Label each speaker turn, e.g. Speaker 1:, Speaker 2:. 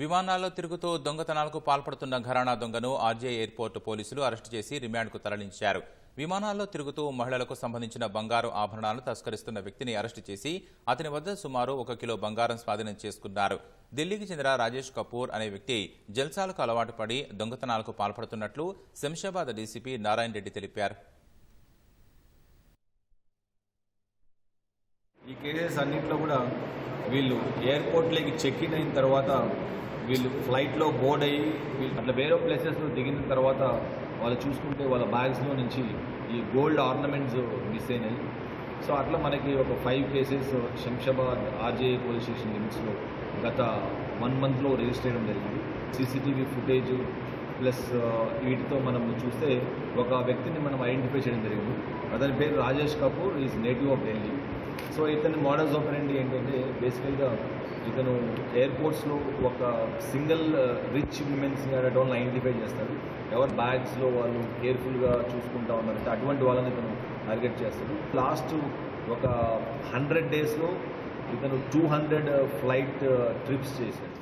Speaker 1: విమానాల్లో తిరుగుతూ దొంగతనాలకు పాల్పడుతున్న ఘరానా దొంగను ఆర్జే ఎయిర్పోర్ట్ పోలీసులు అరెస్టు చేసి రిమాండ్కు తరలించారు. విమానాల్లో తిరుగుతూ మహిళలకు సంబంధించిన బంగారు ఆభరణాలను తస్కరిస్తున్న వ్యక్తిని అరెస్టు చేసి అతని వద్ద సుమారు ఒక కిలో బంగారం స్వాధీనం చేసుకున్నారు. ఢిల్లీకి చెందిన రాజేష్ కపూర్ అనే వ్యక్తి జల్సాలకు అలవాటు పడి దొంగతనాలకు పాల్పడుతున్నట్లు శంషాబాద్ డీసీపీ నారాయణ రెడ్డి తెలిపారు.
Speaker 2: ఈ కేసెస్ అన్నింటిలో కూడా వీళ్ళు ఎయిర్పోర్ట్లోకి చెక్ ఇన్ అయిన తర్వాత వీళ్ళు ఫ్లైట్లో బోర్డ్ అయ్యి వీళ్ళు అట్లా వేరే ప్లేసెస్లో దిగిన తర్వాత వాళ్ళు చూసుకుంటే వాళ్ళ బ్యాగ్స్లో నుంచి ఈ గోల్డ్ ఆర్నమెంట్స్ మిస్ అయినాయి. సో అట్లా మనకి ఒక five cases Shamshabad RJA police station లిమిట్స్లో గత వన్ మంత్లో రిజిస్టర్ చేయడం జరిగింది. సీసీటీవీ ఫుటేజ్ ప్లస్ వీటితో మనం చూస్తే ఒక వ్యక్తిని మనం ఐడెంటిఫై చేయడం జరిగింది. అతని పేరు Rajesh Kapoor is native of Delhi so ఇతని మోడల్స్ ఆపరెంట్ ఏంటంటే బేసికల్గా ఇతను ఎయిర్పోర్ట్స్లో ఒక సింగిల్ రిచ్ విమెన్స్ అనేటువంటి ఐడెంటిఫై చేస్తాడు. ఎవరి బ్యాగ్స్లో వాళ్ళు కేర్ఫుల్గా చూసుకుంటా ఉన్నారంటే అటువంటి వాళ్ళని ఇతను టార్గెట్ చేస్తాడు. లాస్ట్ ఒక హండ్రెడ్ డేస్లో ఇతను టూ హండ్రెడ్ ఫ్లైట్ ట్రిప్స్ చేశాడు.